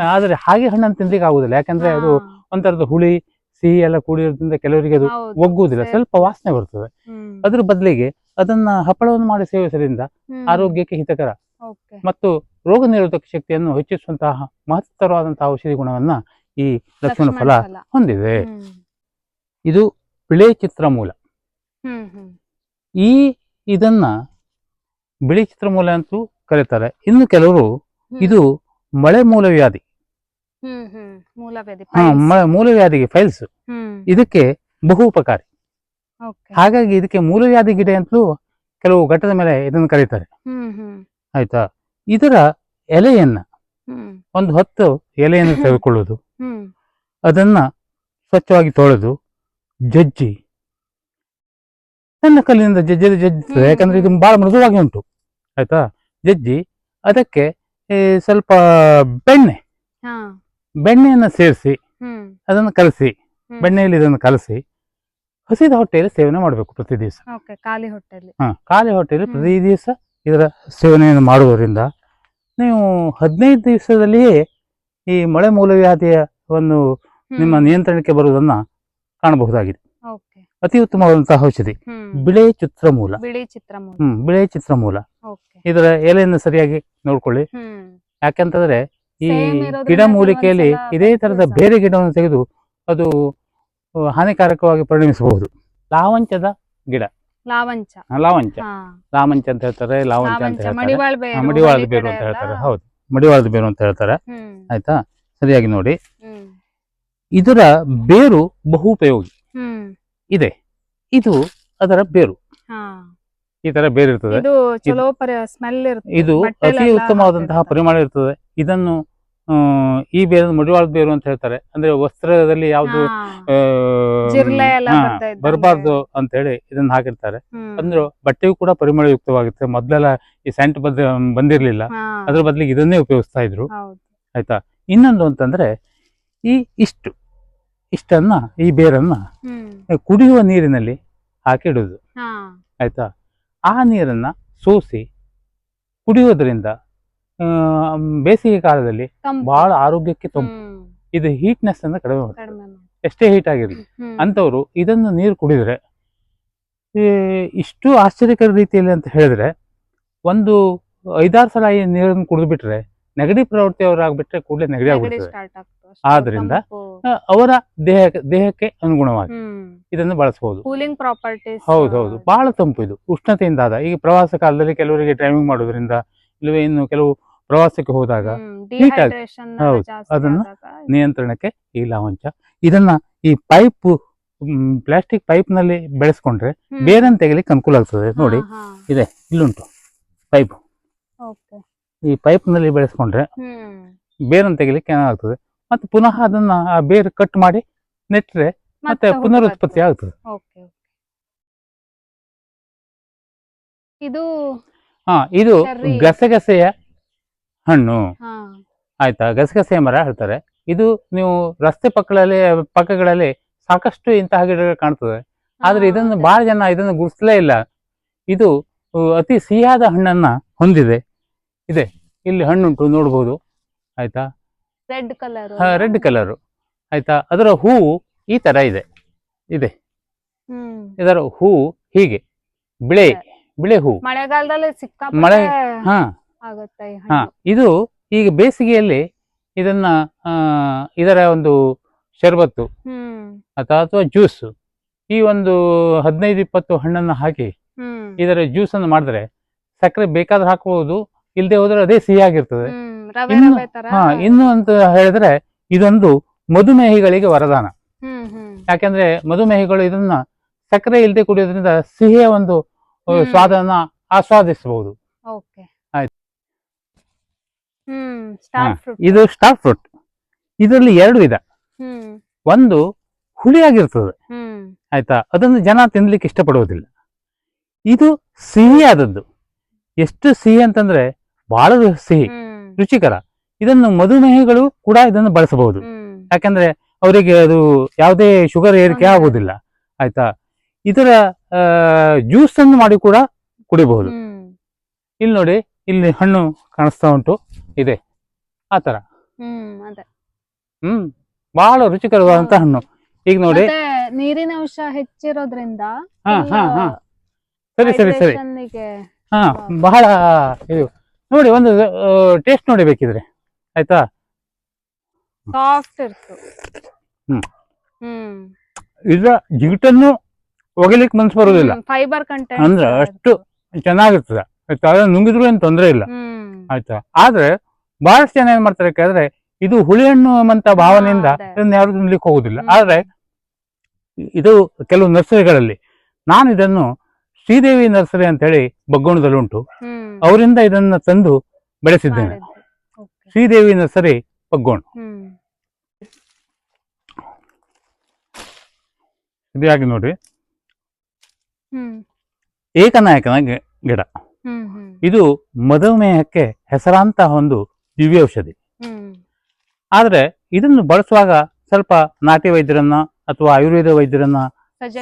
ಆದ್ರೆ ಹಾಗೆ ಹಣ್ಣನ್ನು ತಿನ್ಲಿಕ್ಕೆ ಆಗುದಿಲ್ಲ. ಯಾಕಂದ್ರೆ ಅದು ಒಂಥರದ ಹುಳಿ ಸಿಹಿ ಎಲ್ಲ ಕೂಡಿರೋದ್ರಿಂದ ಕೆಲವರಿಗೆ ಅದು ಒಗ್ಗುವುದಿಲ್ಲ ಸ್ವಲ್ಪ ವಾಸನೆ ಬರ್ತದೆ. ಅದ್ರ ಬದಲಿಗೆ ಅದನ್ನ ಹಪ್ಪಳವನ್ನು ಮಾಡಿ ಸೇವಿಸೋದ್ರಿಂದ ಆರೋಗ್ಯಕ್ಕೆ ಹಿತಕರ. ಮತ್ತು ರೋಗ ನಿರೋಧಕ ಶಕ್ತಿಯನ್ನು ಹೆಚ್ಚಿಸುವಂತಹ ಮಹತ್ತರವಾದಂತಹ ಔಷಧಿ ಗುಣವನ್ನ ಈ ಲಕ್ಷ್ಮಣ ಫಲ ಹೊಂದಿದೆ. ಇದು ಬಿಳೆ ಚಿತ್ರಮೂಲ ಈ ಇದನ್ನ ಬಿಳಿ ಚಿತ್ರಮೂಲ ಅಂತೂ ಕರೀತಾರೆ. ಇನ್ನು ಕೆಲವರು ಇದು ಮಳೆ ಮೂಲ ವ್ಯಾಧಿ ಮೂಲ ವ್ಯಾಧಿಗೆ ಫೈಲ್ಸ್ ಇದಕ್ಕೆ ಬಹು ಉಪಕಾರಿ. ಹಾಗಾಗಿ ಇದಕ್ಕೆ ಮೂಲವ್ಯಾಧಿ ಗಿಡ ಅಂತಲೂ ಕೆಲವು ಘಟ್ಟದ ಮೇಲೆ ಇದನ್ನು ಕರೀತಾರೆ. ಆಯ್ತಾ? ಇದರ ಎಲೆಯನ್ನ ಒಂದು ಹತ್ತು ಎಲೆಯನ್ನು ತೆಗೆದುಕೊಳ್ಳುವುದು. ಅದನ್ನ ಸ್ವಚ್ಛವಾಗಿ ತೊಳೆದು ಜಜ್ಜಿ ಸಣ್ಣ ಕಲ್ಲಿನಿಂದ ಜಜ್ಜಿದ ಜಜ್ಜಿರ್ತದೆ ಯಾಕಂದ್ರೆ ಇದು. ಬಹಳ ಮೃದುವಾಗಿ ಉಂಟು. ಆಯ್ತಾ? ಜಜ್ಜಿ ಅದಕ್ಕೆ ಸ್ವಲ್ಪ ಬೆಣ್ಣೆ. ಬೆಣ್ಣೆಯನ್ನು ಸೇರಿಸಿ ಅದನ್ನು ಕಲಸಿ ಬೆಣ್ಣೆಯಲ್ಲಿ ಇದನ್ನು ಕಲಸಿ ಹಸಿದ ಹೊಟ್ಟೆಯಲ್ಲಿ ಸೇವನೆ ಮಾಡಬೇಕು ಪ್ರತಿ ದಿವಸ. ಖಾಲಿ ಹೊಟ್ಟೆಲಿ ಹಾ ಖಾಲಿ ಹೊಟ್ಟೆಯಲ್ಲಿ. ಪ್ರತಿ ದಿವಸ ಇದರ ಸೇವನೆಯನ್ನು ಮಾಡುವುದರಿಂದ ನೀವು ಹದಿನೈದು ದಿವಸದಲ್ಲಿಯೇ ಈ ಮಳೆ ಮೂಲವ್ಯಾಧಿಯ ಒಂದು ನಿಮ್ಮ ನಿಯಂತ್ರಣಕ್ಕೆ ಬರುವುದನ್ನ ಕಾಣಬಹುದಾಗಿದೆ. ಅತಿ ಉತ್ತಮವಾದಂತಹ ಔಷಧಿ. ಬಿಳೆ ಚಿತ್ರಮೂಲ. ಬಿಳಿ ಚಿತ್ರಮೂಲ. ಹ್ಮ್ ಬಿಳೆ ಚಿತ್ರಮೂಲ. ಇದರ ಎಲೆಯನ್ನು ಸರಿಯಾಗಿ ನೋಡ್ಕೊಳ್ಳಿ. ಯಾಕೆಂತಂದ್ರೆ ಈ ಗಿಡ ಮೂಲಿಕೆಯಲ್ಲಿ ಇದೇ ತರದ ಬೇರೆ ಗಿಡವನ್ನು ತೆಗೆದು ಅದು ಹಾನಿಕಾರಕವಾಗಿ ಪರಿಣಮಿಸಬಹುದು. ಲಾವಂಚದ ಲಾವಂಚ. ಆ, ಲಾವಂಚ. ಹಾ. ಲಾವಂಚ ಅಂತ ಹೇಳ್ತಾರೆ ಲಾವಂಚ ಅಂತ ಹೇಳ್ತಾರೆ. ಮಡಿವಾಳದ ಬೇರು ಅಂತ ಹೇಳ್ತಾರೆ ಹೌದು. ಮಡಿವಾಳದ ಬೇರು ಅಂತ ಹೇಳ್ತಾರೆ. ಆಯ್ತಾ? ಸರಿಯಾಗಿ ನೋಡಿ. ಇದರ ಬೇರು ಬಹು ಉಪಯೋಗಿ. ಇದೆ. ಇದು ಅದರ ಬೇರು. ಈ ತರ ಬೇರು ಇರ್ತದೆ. ಇದು ಅತಿ ಉತ್ತಮವಾದಂತಹ. ಪರಿಮಳ ಇರ್ತದೆ. ಇದನ್ನು ಈ ಬೇರು ಮಡಿವಾಳದ ಬೇರು ಅಂತ ಹೇಳ್ತಾರೆ. ಅಂದ್ರೆ ವಸ್ತ್ರದಲ್ಲಿ ಯಾವ್ದು. ಬರಬಾರ್ದು ಅಂತ ಹೇಳಿ ಇದನ್ನ ಹಾಕಿರ್ತಾರೆ. ಅಂದ್ರೆ ಬಟ್ಟೆಯು ಕೂಡ ಪರಿಮಳಯುಕ್ತವಾಗುತ್ತೆ. ಮೊದ್ಲೆಲ್ಲ ಈ ಸೆಂಟ್ ಬಂದ ಬಂದಿರ್ಲಿಲ್ಲ. ಅದ್ರ ಬದಲಿಗೆ ಇದನ್ನೇ ಉಪಯೋಗಿಸ್ತಾ ಇದ್ರು. ಆಯ್ತಾ? ಇನ್ನೊಂದು ಅಂತಂದ್ರೆ ಈ ಇಷ್ಟು ಇಷ್ಟನ್ನ ಈ ಬೇರನ್ನ ಕುಡಿಯುವ ನೀರಿನಲ್ಲಿ ಹಾಕಿಡುದು ಹಾ. ಆಯ್ತಾ? ಆ ನೀರನ್ನ ಸೋಸಿ ಕುಡಿಯೋದ್ರಿಂದ ಬೇಸಿಗೆ ಕಾಲದಲ್ಲಿ. ಬಹಳ ಆರೋಗ್ಯಕ್ಕೆ ತಂಪು. ಇದು ಹೀಟ್ನೆಸ್ ಅನ್ನ ಕಡಿಮೆ ಮಾಡ್ತಾರೆ. ಎಷ್ಟೇ ಹೀಟ್ ಆಗಿರಲಿ. ಅಂತವರು ಇದನ್ನು ನೀರು ಕುಡಿದ್ರೆ ಈ ಇಷ್ಟು ಆಶ್ಚರ್ಯಕರ ರೀತಿಯಲ್ಲಿ ಅಂತ ಹೇಳಿದ್ರೆ ಒಂದು ಐದಾರು ಸಲ ಈ ನೀರನ್ನು ಕುಡಿದ್ಬಿಟ್ರೆ ನೆಗಡಿ ಪ್ರವೃತ್ತಿ ಅವರಾಗ್ಬಿಟ್ರೆ ಕೂಡಲೇ ನೆಗಡಿ ಆಗ್ಬಿಡ್ತದೆ. ಅಷ್ಟು ಆದ್ರಿಂದ ಅವರ ದೇಹಕ್ಕೆ ದೇಹಕ್ಕೆ ಅನುಗುಣವಾಗಿ ಇದನ್ನು ಬಳಸಬಹುದು ಕೂಲಿಂಗ್ ಪ್ರಾಪರ್ಟೀಸ್ ಹೌದು ಹೌದು. ಬಹಳ ತಂಪು ಇದು. ಉಷ್ಣತೆಯಿಂದ ಆದ. ಈಗ ಪ್ರವಾಸ ಕಾಲದಲ್ಲಿ ಕೆಲವರಿಗೆ ಡ್ರೈವಿಂಗ್ ಮಾಡೋದ್ರಿಂದ ಇಲ್ಲವೇ ಇನ್ನು ಕೆಲವು ಪ್ರವಾಸಕ್ಕೆ ಹೋದಾಗ ಹೌದು, ಅದನ್ನ ನಿಯಂತ್ರಣಕ್ಕೆ ಈ ಲವಂಚ. ಇದನ್ನ ಈ ಪೈಪ್ ಪ್ಲಾಸ್ಟಿಕ್ ಪೈಪ್ನಲ್ಲಿ ಬೆಳೆಸ್ಕೊಂಡ್ರೆ ಬೇರೆ ತೆಗಿಲಿಕ್ಕೆ ಅನುಕೂಲ ಆಗ್ತದೆ. ನೋಡಿ. ಇದೆ. ಇಲ್ಲುಂಟು. ಪೈಪ್. ಈ ಪೈಪ್ನಲ್ಲಿ ಬೆಳೆಸ್ಕೊಂಡ್ರೆ ಬೇರೆ ತೆಗಿಲಿಕ್ಕೆ ಏನಾಗ್ತದೆ? ಮತ್ತೆ ಪುನಃ ಅದನ್ನ ಆ ಬೇರು ಕಟ್ ಮಾಡಿ ನೆಟ್ಟರೆ ಮತ್ತೆ ಪುನರುತ್ಪತ್ತಿ ಆಗ್ತದೆ. ಇದು ಹಾ ಇದು. ಗಸಗಸೆಯ ಹಣ್ಣು. ಆಯ್ತಾ? ಗಸಗಸೆಯ ಮರ ಹೇಳ್ತಾರೆ. ಇದು ನೀವು ರಸ್ತೆ ಪಕ್ಕಗಳಲ್ಲಿ ಪಕ್ಕಗಳಲ್ಲಿ ಸಾಕಷ್ಟು ಇಂತಹ ಗಿಡಗಳು ಕಾಣ್ತದೆ. ಆದ್ರೆ ಇದನ್ನು ಬಹಳ ಜನ ಇದನ್ನು ಗುರುತಿಸಲೇ ಇಲ್ಲ. ಇದು ಅತಿ ಸಿಹಿಯಾದ ಹಣ್ಣನ್ನ ಹೊಂದಿದೆ. ಇದೆ. ಇಲ್ಲಿ ಹಣ್ಣುಂಟು ನೋಡ್ಬೋದು. ಆಯ್ತಾ? ರೆಡ್ ಕಲರ್ ರೆಡ್ ಕಲರ್ ಆಯ್ತಾ? ಅದರ ಹೂವು ಈ ತರ ಇದೆ. ಇದೆ. ಇದರ ಹೂ ಹೀಗೆ. ಬಿಳೆ. ಬಿಳೆ ಹೂ. ಮಳೆಗಾಲದಲ್ಲಿ ಸಿಕ್ಕ ಮಳೆ ಹಾ. ಹಾ. ಇದು ಈಗ ಬೇಸಿಗೆಯಲ್ಲಿ ಇದನ್ನ ಇದರ ಒಂದು ಶರ್ಬತ್ತು ಅಥವಾ ಅಥವಾ ಜ್ಯೂಸ್. ಈ ಒಂದು ಹದಿನೈದು ಇಪ್ಪತ್ತು ಹಣ್ಣನ್ನು ಹಾಕಿ ಇದರ ಜ್ಯೂಸ್ ಅನ್ನು ಮಾಡಿದ್ರೆ ಸಕ್ಕರೆ ಬೇಕಾದ್ರೆ ಹಾಕಬಹುದು ಇಲ್ಲದೆ ಹೋದ್ರೆ ಅದೇ ಸಿಹಿಯಾಗಿರ್ತದೆ. ಇನ್ನು- ಹಾ ಇನ್ನು ಅಂತ ಹೇಳಿದ್ರೆ ಇದೊಂದು ಮಧುಮೇಹಿಗಳಿಗೆ ವರದಾನ. ಯಾಕೆಂದ್ರೆ ಮಧುಮೇಹಿಗಳು ಇದನ್ನ ಸಕ್ಕರೆ ಇಲ್ಲದೆ ಕುಡಿಯೋದ್ರಿಂದ ಸಿಹಿಯ ಒಂದು ಸ್ವಾದನ ಆಸ್ವಾದಿಸಬಹುದು. ಇದು ಸ್ಟಾರ್ ಫ್ರೂಟ್. ಇದರಲ್ಲಿ ಎರಡು ವಿಧ. ಒಂದು ಹುಳಿಯಾಗಿರ್ತದೆ. ಆಯ್ತಾ? ಅದನ್ನು ಜನ ತಿನ್ಲಿಕ್ಕೆ ಇಷ್ಟಪಡುವುದಿಲ್ಲ. ಇದು ಸಿಹಿಯಾದದ್ದು. ಎಷ್ಟು ಸಿಹಿ ಅಂತಂದ್ರೆ ಬಹಳ ಸಿಹಿ. ರುಚಿಕರ. ಇದನ್ನು ಮಧುಮೇಹಿಗಳು ಕೂಡ ಇದನ್ನು ಬಳಸಬಹುದು. ಯಾಕಂದ್ರೆ ಅವರಿಗೆ ಅದು ಯಾವುದೇ ಶುಗರ್ ಏರಿಕೆ ಆಗುವುದಿಲ್ಲ. ಆಯ್ತಾ? ಇದರ ಜ್ಯೂಸ್ ಅನ್ನು ಮಾಡಿ ಕೂಡ ಕುಡಿಬಹುದು. ಇಲ್ಲಿ ನೋಡಿ ಇಲ್ಲಿ ಹಣ್ಣು ಕಾಣಿಸ್ತಾ ಉಂಟು. ಇದೆ. ಆ ತರ. ಹ್ಮ್ ಬಹಳ ರುಚಿಕರವಾದಂತ ಹಣ್ಣು. ಈಗ ನೋಡಿ. ನೀರಿನ ಅಂಶ ಹೆಚ್ಚಿರೋದ್ರಿಂದ ಹಾ full ಹಾ ಹಾ. ಸರಿ ಸರಿ ಸರಿ. ಹಾ ಬಹಳ ಇದು. ನೋಡಿ ಒಂದು ಟೇಸ್ಟ್ ನೋಡಿ ಬೇಕಿದ್ರೆ. ಆಯ್ತಾ? ಸಾಫ್ಟ್ ಇರ್ತು. ಹ್ಮ್. ಹ್ಮ್. ಜಿಗಟನ್ನು ಒಗಿಲಿಕ್ಕೆ ಮನ್ಸು ಬರೋದಿಲ್ಲ. ಫೈಬರ್ ಕಂಟೆಂಟ್ ಅಂದ್ರೆ ಅಷ್ಟು ಚೆನ್ನಾಗಿರ್ತದೆ. ಆಯ್ತಾ? ಅದನ್ನ ನುಂಗಿದ್ರು ಏನು ತೊಂದರೆ ಇಲ್ಲ. ಆಯ್ತಾ? ಆದ್ರೆ ಬಹಳಷ್ಟು ಜನ ಏನ್ ಮಾಡ್ತಾರೆ ಯಾಕಂದ್ರೆ ಇದು ಹುಳಿ ಹಣ್ಣು ಎಂಬಂತ ಭಾವನೆಯಿಂದ ಇದನ್ನ ಯಾರು ತಿನ್ಲಿಕ್ಕೆ ಹೋಗುದಿಲ್ಲ. ಆದ್ರೆ ಇದು ಕೆಲವು ನರ್ಸರಿಗಳಲ್ಲಿ ನಾನು ಇದನ್ನು ಶ್ರೀದೇವಿ ನರ್ಸರಿ ಅಂತ ಹೇಳಿ ಬಗ್ಗೋಣದಲ್ಲಿ ಉಂಟು ಅವರಿಂದ ಇದನ್ನ ತಂದು ಬೆಳೆಸಿದ್ದೇನೆ. ಸರಿ ಶ್ರೀದೇವಿ ನರ್ಸರಿ ಪಗ್ಗೋಣ ಇದಾಗಿ ನೋಡಿ ಹ್ಮ್. ಏಕನಾಯಕನ ಗಿಡ. ಇದು ಮಧುಮೇಹಕ್ಕೆ ಹೆಸರಾಂತ ಒಂದು ದಿವ್ಯ ಔಷಧಿ ಆದ್ರೆ ಇದನ್ನು ಬಳಸುವಾಗ ಸ್ವಲ್ಪ ನಾಟಿ ವೈದ್ಯರನ್ನ ಅಥವಾ ಆಯುರ್ವೇದ ವೈದ್ಯರನ್ನ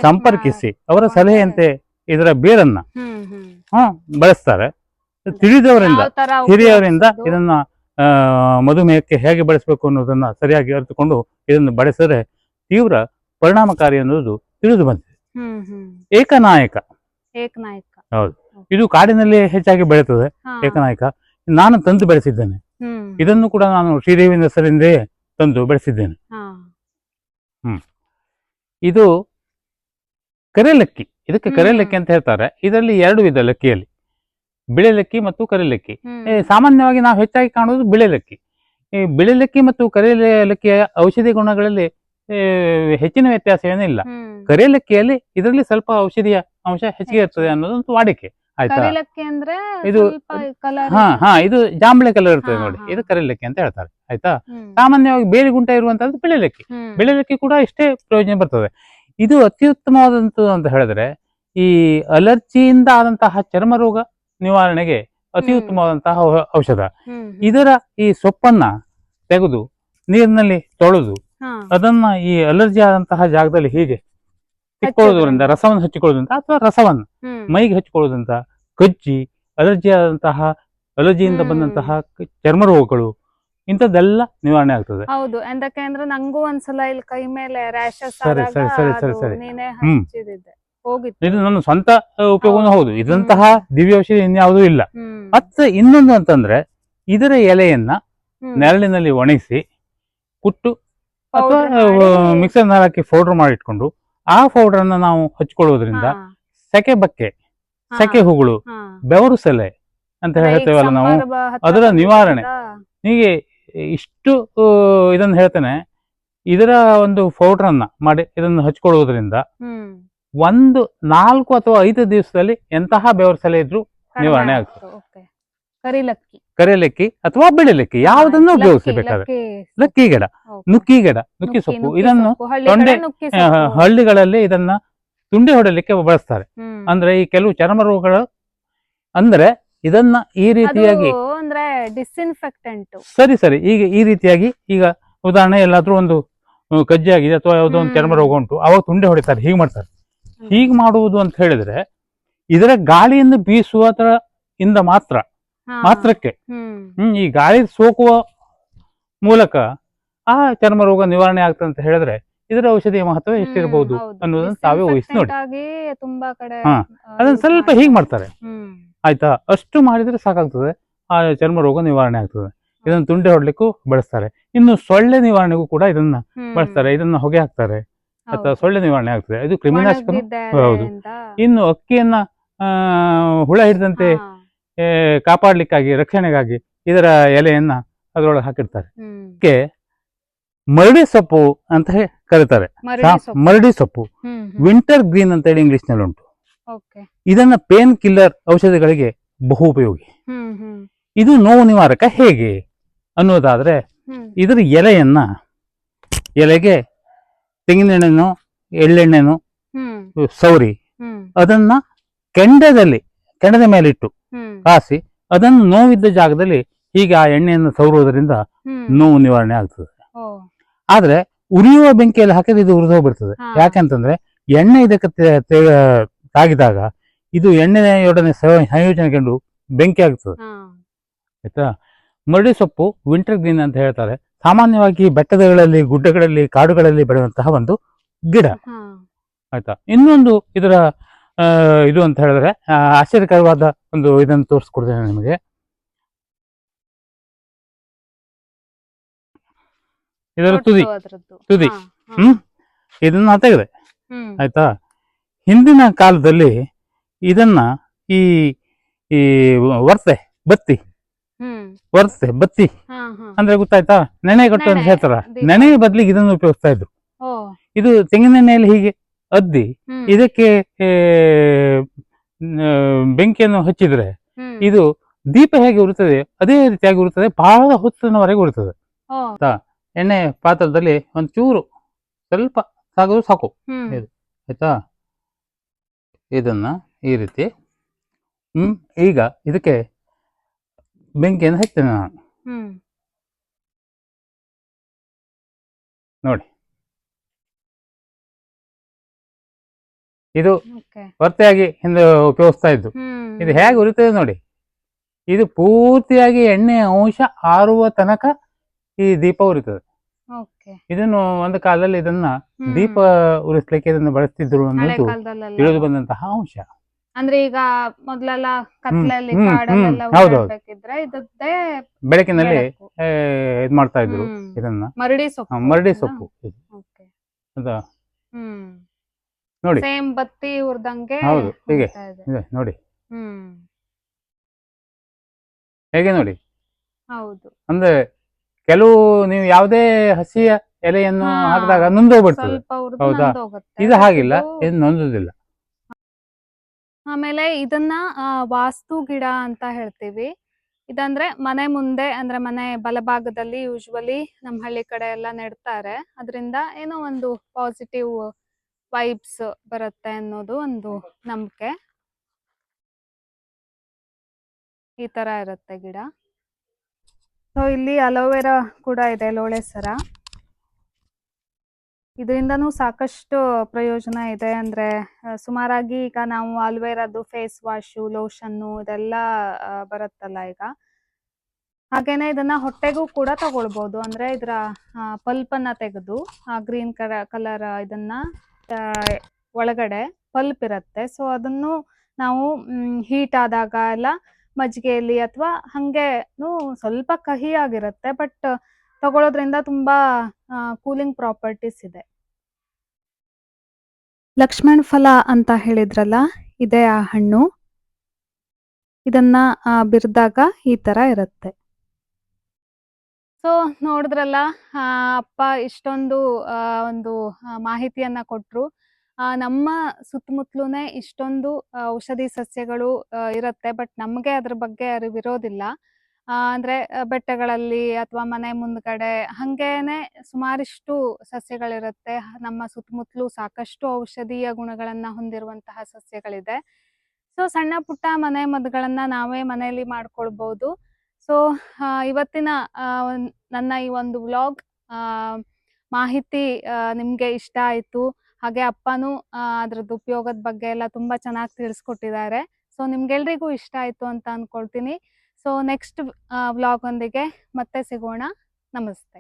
ಸಂಪರ್ಕಿಸಿ ಅವರ ಸಲಹೆಯಂತೆ ಇದರ ಬೇರನ್ನ ಹ್ಮ್ ಬಳಸ್ತಾರೆ. ತಿಳಿದವರಿಂದ ಯಾವ ಹಿರಿಯವರಿಂದ ಇದನ್ನ ಮಧುಮೇಹಕ್ಕೆ ಹೇಗೆ ಬಳಸಬೇಕು ಅನ್ನೋದನ್ನ ಸರಿಯಾಗಿ ಅರಿತುಕೊಂಡು ಇದನ್ನು ಬಳಸಿದ್ರೆ ತೀವ್ರ ಪರಿಣಾಮಕಾರಿ ಅನ್ನೋದು ತಿಳಿದು ಬಂದಿದೆ. ಏಕನಾಯಕ. ಹೌದು. ಇದು ಕಾಡಿನಲ್ಲಿ ಹೆಚ್ಚಾಗಿ ಬೆಳೆತದೆ ಏಕನಾಯಕ. ನಾನು ತಂದು ಬೆಳೆಸಿದ್ದೇನೆ. ಇದನ್ನು ಕೂಡ ನಾನು ಶ್ರೀದೇವಿನ ಹೆಸರಿಂದೇ ತಂದು ಬೆಳೆಸಿದ್ದೇನೆ. ಹ್ಮ್. ಇದು ಕರೆಲಕ್ಕಿ. ಇದಕ್ಕೆ ಕರೆ ಕರೆಲಕ್ಕಿ ಅಂತ ಹೇಳ್ತಾರೆ. ಇದರಲ್ಲಿ ಎರಡು ವಿಧ ಲಕ್ಕಿಯಲ್ಲಿ. ಬಿಳೆ ಲಕ್ಕಿ ಮತ್ತು ಕರಿಲಕ್ಕಿ ಸಾಮಾನ್ಯವಾಗಿ ನಾವು ಹೆಚ್ಚಾಗಿ ಕಾಣುವುದು ಬಿಳೆಲಕ್ಕಿ ಈ ಬಿಳೆಲಕ್ಕಿ ಮತ್ತು ಕರಿಲಕ್ಕಿಯ ಔಷಧಿ ಗುಣಗಳಲ್ಲಿ ಹೆಚ್ಚಿನ ವ್ಯತ್ಯಾಸ ಏನಿಲ್ಲ ಕರಿಲಕ್ಕಿಯಲ್ಲಿ ಕರೆ ಇದರಲ್ಲಿ ಸ್ವಲ್ಪ ಔಷಧಿಯ ಅಂಶ ಹೆಚ್ಚಿಗೆ ಇರ್ತದೆ ಅನ್ನೋದೊಂದು ವಾಡಿಕೆ ಆಯ್ತಾ? ಇದು- ಹಾ ಹಾ ಇದು ಜಾಂಬಳೆ ಕಲರ್ ಇರ್ತದೆ ನೋಡಿ. ಇದು ಕರಿಲಕ್ಕಿ ಅಂತ ಹೇಳ್ತಾರೆ ಆಯ್ತಾ? ಸಾಮಾನ್ಯವಾಗಿ ಬೇರೆ ಗುಂಟ ಇರುವಂತದ್ದು ಬಿಳೆಲಕ್ಕಿ ಬಿಳೆಲಕ್ಕಿ ಕೂಡ ಇಷ್ಟೇ ಪ್ರಯೋಜನ ಬರ್ತದೆ. ಇದು ಅತ್ಯುತ್ತಮವಾದಂತದ್ದು ಅಂತ ಹೇಳಿದ್ರೆ ಈ ಅಲರ್ಜಿಯಿಂದ ಆದಂತಹ ಚರ್ಮ ರೋಗ ನಿವಾರಣೆಗೆ ಅತಿ ಉತ್ತಮವಾದಂತಹ ಔಷಧ. ಇದರ ಈ ಸೊಪ್ಪನ್ನ ತೆಗೆದು ನೀರಿನಲ್ಲಿ ತೊಳೆದು ಅದನ್ನ ಈ ಅಲರ್ಜಿ ಆದಂತಹ ಜಾಗದಲ್ಲಿ ಹೀಗೆ ತಿಕ್ಕೊಳ್ಳೋದ್ರಿಂದ ರಸವನ್ನು ಹಚ್ಚಿಕೊಳ್ಳೋದ್ರಿಂದ ಅಥವಾ ರಸವನ್ನ ಮೈಗೆ ಹಚ್ಕೊಳ್ಳೋದ್ರಿಂದ ಕಜ್ಜಿ ಅಲರ್ಜಿ ಆದಂತಹ ಅಲರ್ಜಿಯಿಂದ. ಬಂದಂತಹ ಚರ್ಮ ರೋಗಗಳು ಇಂಥದ್ದೆಲ್ಲ ನಿವಾರಣೆ ಆಗ್ತದೆ. ಹೌದು. ಎಂದಕ್ಕೆ ಅಂದ್ರೆ ನಂಗೂ ಒಂದ್ಸಲ ಇಲ್ಲಿ ಕೈ ಮೇಲೆ ರ್ಯಾಶಸ್ ಸರಿ, ಸರಿ, ಸರಿ, ಸರಿ, ಸರಿ. ಹ್ಮ್. ಹೋಗಿತ್ತು. ಇದು ನನ್ನ ಸ್ವಂತ ಉಪಯೋಗನೂ ಹೌದು. ಇದಂತಹ ದಿವ್ಯ ಔಷಧಿ ಇನ್ಯಾವುದೂ ಇಲ್ಲ. ಮತ್ತೆ ಇನ್ನೊಂದು ಅಂತಂದ್ರೆ ಇದರ ಎಲೆಯನ್ನ ನೆರಳಿನಲ್ಲಿ ಒಣಗಿಸಿ ಕುಟ್ಟು ಅಥವಾ ಮಿಕ್ಸರ್ ಹಾಕಿ ಪೌಡರ್ ಮಾಡಿಟ್ಕೊಂಡು ಆ ಪೌಡರ್ ಅನ್ನ ನಾವು ಹಚ್ಕೊಳ್ಳೋದ್ರಿಂದ ಸೆಕೆ ಬಕ್ಕೆ ಸೆಕೆ ಹೂಗಳು ಬೆವರು ಸೆಲೆ ಅಂತ ಹೇಳ್ತೇವಲ್ಲ ನಾವು ಅದರ ನಿವಾರಣೆ. ಹೀಗೆ ಇಷ್ಟು ಇದನ್ನ ಹೇಳ್ತೇನೆ. ಇದರ ಒಂದು ಪೌಡರ್ ಅನ್ನ ಮಾಡಿ ಇದನ್ನು ಹಚ್ಕೊಳ್ಳೋದ್ರಿಂದ ಒಂದು ನಾಲ್ಕು ಅಥವಾ ಐದು ದಿವಸದಲ್ಲಿ ಎಂತಹ ಬೆವರು ಸಲ ಇದ್ರು ನಿವಾರಣೆ ಆಗ್ತದೆ. ಕರಿಲಕ್ಕಿ. ಕರಿಲಕ್ಕಿ ಅಥವಾ ಬೆಳೆಲೆಕ್ಕಿ ಯಾವುದನ್ನು ಉಪಯೋಗಿಸಬೇಕಾದ್ರೆ? ಲಕ್ಕಿ ಗಿಡ ನುಕ್ಕಿ ಗಿಡ ನುಕ್ಕಿ ಸೊಪ್ಪು ಇದನ್ನು ತೊಂಡೆ. ಹಳ್ಳಿಗಳಲ್ಲಿ ಇದನ್ನ ತುಂಡೆ ಹೊಡಲಿಕ್ಕೆ ಬಳಸ್ತಾರೆ. ಅಂದ್ರೆ ಈ ಕೆಲವು ಚರ್ಮ ರೋಗಗಳು ಅಂದ್ರೆ ಇದನ್ನ ಈ ರೀತಿಯಾಗಿ ಅಂದ್ರೆ ಡಿಸ್ಇನ್ಫೆಕ್ಟೆಂಟ್. ಸರಿ ಸರಿ. ಈಗ ಈ ರೀತಿಯಾಗಿ ಈಗ ಉದಾಹರಣೆ ಎಲ್ಲಾದ್ರೂ ಒಂದು ಕಜ್ಜಿ ಆಗಿದೆ ಅಥವಾ ಯಾವುದೋ ಒಂದು ಚರ್ಮ ರೋಗ ಉಂಟು ಅವಾಗ ತುಂಡೆ ಹೊಡಿತಾರೆ ಹೀಗೆ ಮಾಡ್ತಾರೆ. ಹೀಗೆ ಮಾಡುವುದು ಅಂತ ಹೇಳಿದ್ರೆ ಇದರ ಗಾಳಿಯನ್ನು ಬೀಸುವ ಇಂದ ಮಾತ್ರ ಮಾತ್ರಕ್ಕೆ. ಹ್ಮ್. ಈ ಗಾಳಿ ಸೋಕುವ ಮೂಲಕ ಆ ಚರ್ಮ ರೋಗ ನಿವಾರಣೆ ಆಗ್ತದೆ ಅಂತ ಹೇಳಿದ್ರೆ ಇದರ ಔಷಧಿಯ ಮಹತ್ವ ಎಷ್ಟಿರಬಹುದು. ಅನ್ನೋದನ್ನ ತಾವೇ ಊಹಿಸಿ ನೋಡಿ. Disinfectant ತುಂಬಾ ಕಡೆ ಹಾ, ಅದನ್ನ ಸ್ವಲ್ಪ ಹೀಗೆ ಮಾಡ್ತಾರೆ. ಆಯ್ತಾ? ಅಷ್ಟು ಮಾಡಿದ್ರೆ ಸಾಕಾಗ್ತದೆ. ಆ ಚರ್ಮ ರೋಗ ನಿವಾರಣೆ ಆಗ್ತದೆ. ಇದನ್ನ ತುಂಡೆ ಹೊಡ್ಲಿಕ್ಕೂ ಬಳಸ್ತಾರೆ. ಇನ್ನು ಸೊಳ್ಳೆ ನಿವಾರಣೆಗೂ ಕೂಡ ಇದನ್ನ. ಬಳಸ್ತಾರೆ. ಇದನ್ನ ಹೊಗೆ ಹಾಕ್ತಾರೆ. ಅಥವಾ. ಸೊಳ್ಳೆ ನಿವಾರಣೆ ಆಗ್ತದೆ ಇದು ಕ್ರಿಮಿನಾಶಕ ಹೌದು. ಇನ್ನು ಅಕ್ಕಿಯನ್ನ ಹುಳ ಹಿಡಿದಂತೆ ಕಾಪಾಡಲಿಕ್ಕಾಗಿ ರಕ್ಷಣೆಗಾಗಿ ಇದರ ಎಲೆಯನ್ನ ಅದರೊಳಗೆ ಹಾಕಿರ್ತಾರೆ. ಇದಕ್ಕೆ ಮರಡಿ ಸೊಪ್ಪು ಅಂತ ಕರೀತಾರೆ ಮರಡಿ ಸೊಪ್ಪು. ವಿಂಟರ್ ಗ್ರೀನ್ ಅಂತ ಹೇಳಿ ಇಂಗ್ಲಿಷ್ನಲ್ಲಿ ಉಂಟು. ಇದನ್ನ ಪೇನ್ ಕಿಲ್ಲರ್ ಔಷಧಿಗಳಿಗೆ ಬಹು ಉಪಯೋಗಿ. ಇದು ನೋವು ನಿವಾರಕ ಹೇಗೆ ಅನ್ನೋದಾದ್ರೆ ಇದರ ಎಲೆಯನ್ನ ಎಲೆಗೆ ತೆಂಗಿನೆಣ್ಣೆನೋ ಎಳ್ಳೆಣ್ಣೆನೋ. ಸೌರಿ. ಅದನ್ನ ಕೆಂಡದಲ್ಲಿ ಕೆಂಡದ ಮೇಲಿಟ್ಟು ಇಟ್ಟು ಕಾಸಿ ಅದನ್ನು ನೋವಿದ್ದ ಜಾಗದಲ್ಲಿ ಹೀಗೆ ಆ ಎಣ್ಣೆಯನ್ನು ಸೌರುವುದರಿಂದ ಹ್ಮ್. ನೋವು ನಿವಾರಣೆ ಆಗ್ತದೆ. ಆದ್ರೆ ಉರಿಯುವ ಬೆಂಕಿಯಲ್ಲಿ ಹಾಕಿದ್ರೆ ಇದು ಉರಿದು ಹೋಗ್ಬಿಡ್ತದೆ ಹಾ. ಯಾಕೆಂತಂದ್ರೆ ಎಣ್ಣೆ ಇದಕ್ಕೆ ತಾಗಿದಾಗ ಇದು ಎಣ್ಣೆಯೊಡನೆ ಸಂಯೋಜನೆ ಕಂಡು ಬೆಂಕಿ ಆಗ್ತದೆ. ಆಯ್ತಾ ಮರಡಿ ಸೊಪ್ಪು ವಿಂಟರ್ ಗ್ರೀನ್ ಅಂತ ಹೇಳ್ತಾರೆ ಸಾಮಾನ್ಯವಾಗಿ ಬೆಟ್ಟಗಳಲ್ಲಿ ಗುಡ್ಡಗಳಲ್ಲಿ ಕಾಡುಗಳಲ್ಲಿ ಬೆಳೆಯುವಂತಹ ಒಂದು ಗಿಡ. ಆಯ್ತಾ ಇನ್ನೊಂದು ಇದರ ಇದು ಅಂತ ಹೇಳಿದ್ರೆ ಆಶ್ಚರ್ಯಕರವಾದ ಒಂದು ಇದನ್ನು ತೋರಿಸ್ಕೊಡ್ತೇನೆ ನಿಮಗೆ ಇದರ ತುದಿ ತುದಿ. ಹ್ಮ್? ಇದನ್ನ ತೆಗೆದೆ. ಆಯ್ತಾ ಹಿಂದಿನ ಕಾಲದಲ್ಲಿ ಇದನ್ನ ಈ ಈ ವರ್ತೆ ಬತ್ತಿ ವರ್ತೆ ಬತ್ತಿ. ಅಂದ್ರೆ ಗೊತ್ತಾಯ್ತಾ? ನೆನೆ ಕೊಟ್ಟು ಅಂತ ಹೇಳ್ತಾರ. ನೆನೆ ಬದ್ಲಿಗೆ ಇದನ್ನು ಉಪಯೋಗಿಸ್ತಾ ಇದ್ರು. ಇದು ಇದು ತೆಂಗಿನೆಣ್ಣೆಯಲ್ಲಿ ಹೀಗೆ ಅದ್ದಿ ಇದಕ್ಕೆ ಬೆಂಕಿಯನ್ನು ಹಚ್ಚಿದ್ರೆ ಇದು ದೀಪ ಹೇಗೆ ಉರುತ್ತದೆ ಅದೇ ರೀತಿಯಾಗಿ ಉರುತ್ತದೆ ಬಹಳ ಹೊತ್ತಿನವರೆಗೆ ಉರುತ್ತದೆ. ಎಣ್ಣೆ ಪಾತ್ರದಲ್ಲಿ ಒಂದು ಚೂರು ಸ್ವಲ್ಪ ಸಾಕು. ಸಾಕು ಇದು. ಆಯ್ತಾ? ಇದನ್ನ ಈ ರೀತಿ. ಹ್ಮ್ ಈಗ ಇದಕ್ಕೆ ಬೆಂಕಿಯನ್ನು ನಾನು. ಹ್ಮ್. ನೋಡಿ. ಇದು ಒತ್ತೆಯಾಗಿ ಹಿಂದೆ ಉಪಯೋಗಿಸ್ತಾ ಇದ್ದು. ಇದು ಹೇಗೆ ಉರಿತದೆ ನೋಡಿ. ಇದು ಪೂರ್ತಿಯಾಗಿ ಎಣ್ಣೆ ಅಂಶ ಆರುವ ತನಕ ಈ ದೀಪ ಉರಿತದೆ. ಇದನ್ನು ಒಂದು ಕಾಲದಲ್ಲಿ ಇದನ್ನ ದೀಪ ಉರಿಸ್ಲಿಕ್ಕೆ ಇದನ್ನು ಬಳಸ್ತಿದ್ರು ಅನ್ನೋದು. ತಿಳಿದು ಬಂದಂತಹ ಅಂಶ. ಅಂದ್ರೆ ಈಗ ಮೊದ್ಲೆಲ್ಲ ಕತ್ಲಲ್ಲಿ ಹ್ಮ್, ಹ್ಮ್, ಕಾಡಲ್ಲೆಲ್ಲ ಹ್ಮ್, ಹೌದು, ಹೌದು. ಓಡಾಡ್ಬೇಕಿದ್ರೆ ಇದದ್ದೇ ಬೆಳಕಿನಲ್ಲಿ ಬೆಳಕು. ಏ, ಇದ್ ಮಾಡ್ತಾ ಇದ್ರು ಹ್ಮ್. ಇದನ್ನ ಮರಡಿ ಆ, ಸೊಪ್ಪು ಮರಡಿ ಅಲ್ವಾ? ಸೊಪ್ಪು ಇದು. Okay. ಅದು ಹ್ಮ್ ನೋಡಿ. ಸೇಮ್ ಬತ್ತಿ ಉರ್ದಂಗೆ ಹೌದು, ಹೀಗೆ. ಇದೆ. ಇದೆ ನೋಡಿ ಹ್ಮ್ ಹೇಗೆ ನೋಡಿ ಹೌದು ಅಂದ್ರೆ ಕೆಲವು ನೀವು ಯಾವುದೇ ಹಸಿಯ ಎಲೆಯನ್ನು ಹಾ. ಹಾಕಿದಾಗ ನೊಂದೋಗ್ಬಿಡ್ತದೆ ಸ್ವಲ್ಪ ಉರ್ದು ಹೌದಾ? ನಂದೋಗುತ್ತೆ. ಇದು ಹಾಗಿಲ್ಲ ಇದು- ಇದು ನೊಂದುದಿಲ್ಲ ಆಮೇಲೆ ಇದನ್ನ ವಾಸ್ತು ಗಿಡ ಅಂತ ಹೇಳ್ತೀವಿ. ಇದಂದ್ರೆ ಮನೆ ಮುಂದೆ, ಅಂದ್ರೆ ಮನೆ ಬಲಭಾಗದಲ್ಲಿ ಯೂಶ್ವಲಿ ನಮ್ಮ ಹಳ್ಳಿ ಕಡೆ ಎಲ್ಲ ನೆಡ್ತಾರೆ. ಅದರಿಂದ ಏನೋ ಒಂದು ಪಾಸಿಟಿವ್ ವೈಬ್ಸ್ ಬರುತ್ತೆ ಅನ್ನೋದು ಒಂದು ನಂಬಿಕೆ. ಈ ತರ ಇರುತ್ತೆ ಗಿಡ. ಸೊ ಇಲ್ಲಿ ಅಲೋವೆರಾ ಕೂಡ ಇದೆ, ಲೋಳೆ ಸರ. ಇದರಿಂದನೂ ಸಾಕಷ್ಟು ಪ್ರಯೋಜನ ಇದೆ. ಅಂದ್ರೆ ಸುಮಾರಾಗಿ ಈಗ ನಾವು ಅಲ್ವೇರಾದು ಫೇಸ್ ವಾಶು, ಲೋಷನ್ನು ಇದೆಲ್ಲ ಬರುತ್ತಲ್ಲ ಈಗ. ಹಾಗೇನೆ ಇದನ್ನ ಹೊಟ್ಟೆಗೂ ಕೂಡ ತಗೊಳ್ಬೋದು. ಅಂದ್ರೆ ಇದರ ಪಲ್ಪ್ ಅನ್ನ ತೆಗೆದು, ಆ, ಗ್ರೀನ್ ಕಲರ್ ಕಲರ್ ಇದನ್ನ ಒಳಗಡೆ ಪಲ್ಪ್ ಇರುತ್ತೆ. ಸೊ, ಅದನ್ನು ನಾವು ಹೀಟ್ ಆದಾಗ ಎಲ್ಲ ಮಜ್ಜಿಗೆಯಲ್ಲಿ ಅಥವಾ ಹಂಗೆ ಸ್ವಲ್ಪ ಕಹಿಯಾಗಿರುತ್ತೆ. ಬಟ್ ತಗೊಳ್ಳೋದ್ರಿಂದ ತುಂಬಾ ಕೂಲಿಂಗ್ ಪ್ರಾಪರ್ಟೀಸ್ ಇದೆ. ಲಕ್ಷ್ಮಣ್ ಫಲ ಅಂತ ಹೇಳಿದ್ರಲ್ಲ, ಇದೆ ಆ ಹಣ್ಣು. ಇದನ್ನ ಬಿರ್ದಾಗ ಈ ತರ ಇರುತ್ತೆ. ಸೊ ನೋಡಿದ್ರಲ್ಲ ಅಪ್ಪ ಇಷ್ಟೊಂದು ಒಂದು ಮಾಹಿತಿಯನ್ನ ಕೊಟ್ರು. ನಮ್ಮ ಸುತ್ತಮುತ್ತಲೂನೇ ಇಷ್ಟೊಂದು ಔಷಧಿ ಸಸ್ಯಗಳು ಇರುತ್ತೆ, ಬಟ್ ನಮಗೆ ಅದ್ರ ಬಗ್ಗೆ ಅರಿವಿರೋದಿಲ್ಲ. ಅಂದ್ರೆ ಬೆಟ್ಟಗಳಲ್ಲಿ ಅಥವಾ ಮನೆ ಮುಂದ್ಗಡೆ ಹಂಗೇನೆ ಸುಮಾರಿಷ್ಟು ಸಸ್ಯಗಳಿರುತ್ತೆ. ನಮ್ಮ ಸುತ್ತಮುತ್ತಲು ಸಾಕಷ್ಟು ಔಷಧೀಯ ಗುಣಗಳನ್ನ ಹೊಂದಿರುವಂತಹ ಸಸ್ಯಗಳಿದೆ. ಸೊ ಸಣ್ಣ ಪುಟ್ಟ ಮನೆ ಮದ್ದುಗಳನ್ನ ನಾವೇ ಮನೆಯಲ್ಲಿ ಮಾಡ್ಕೊಳ್ಬಹುದು ಸೊ ಇವತ್ತಿನ ಆ, ನನ್ನ ಈ ಒಂದು ವ್ಲಾಗ್ ಮಾಹಿತಿ ಆ, ನಿಮ್ಗೆ ಇಷ್ಟ ಆಯ್ತು. ಹಾಗೆ ಅಪ್ಪನೂ ಆ, ಅದ್ರದ್ದು ಉಪಯೋಗದ ಬಗ್ಗೆ ಎಲ್ಲ ತುಂಬಾ ಚೆನ್ನಾಗಿ ತಿಳಿಸ್ಕೊಟ್ಟಿದ್ದಾರೆ. ಸೊ ನಿಮ್ಗೆಲ್ರಿಗೂ ಇಷ್ಟ ಆಯ್ತು ಅಂತ ಅನ್ಕೊಳ್ತೀನಿ. ಸೊ ನೆಕ್ಸ್ಟ್ ವ್ಲಾಗ್ ಒಂದಿಗೆ ಮತ್ತೆ ಸಿಗೋಣ. ನಮಸ್ತೆ.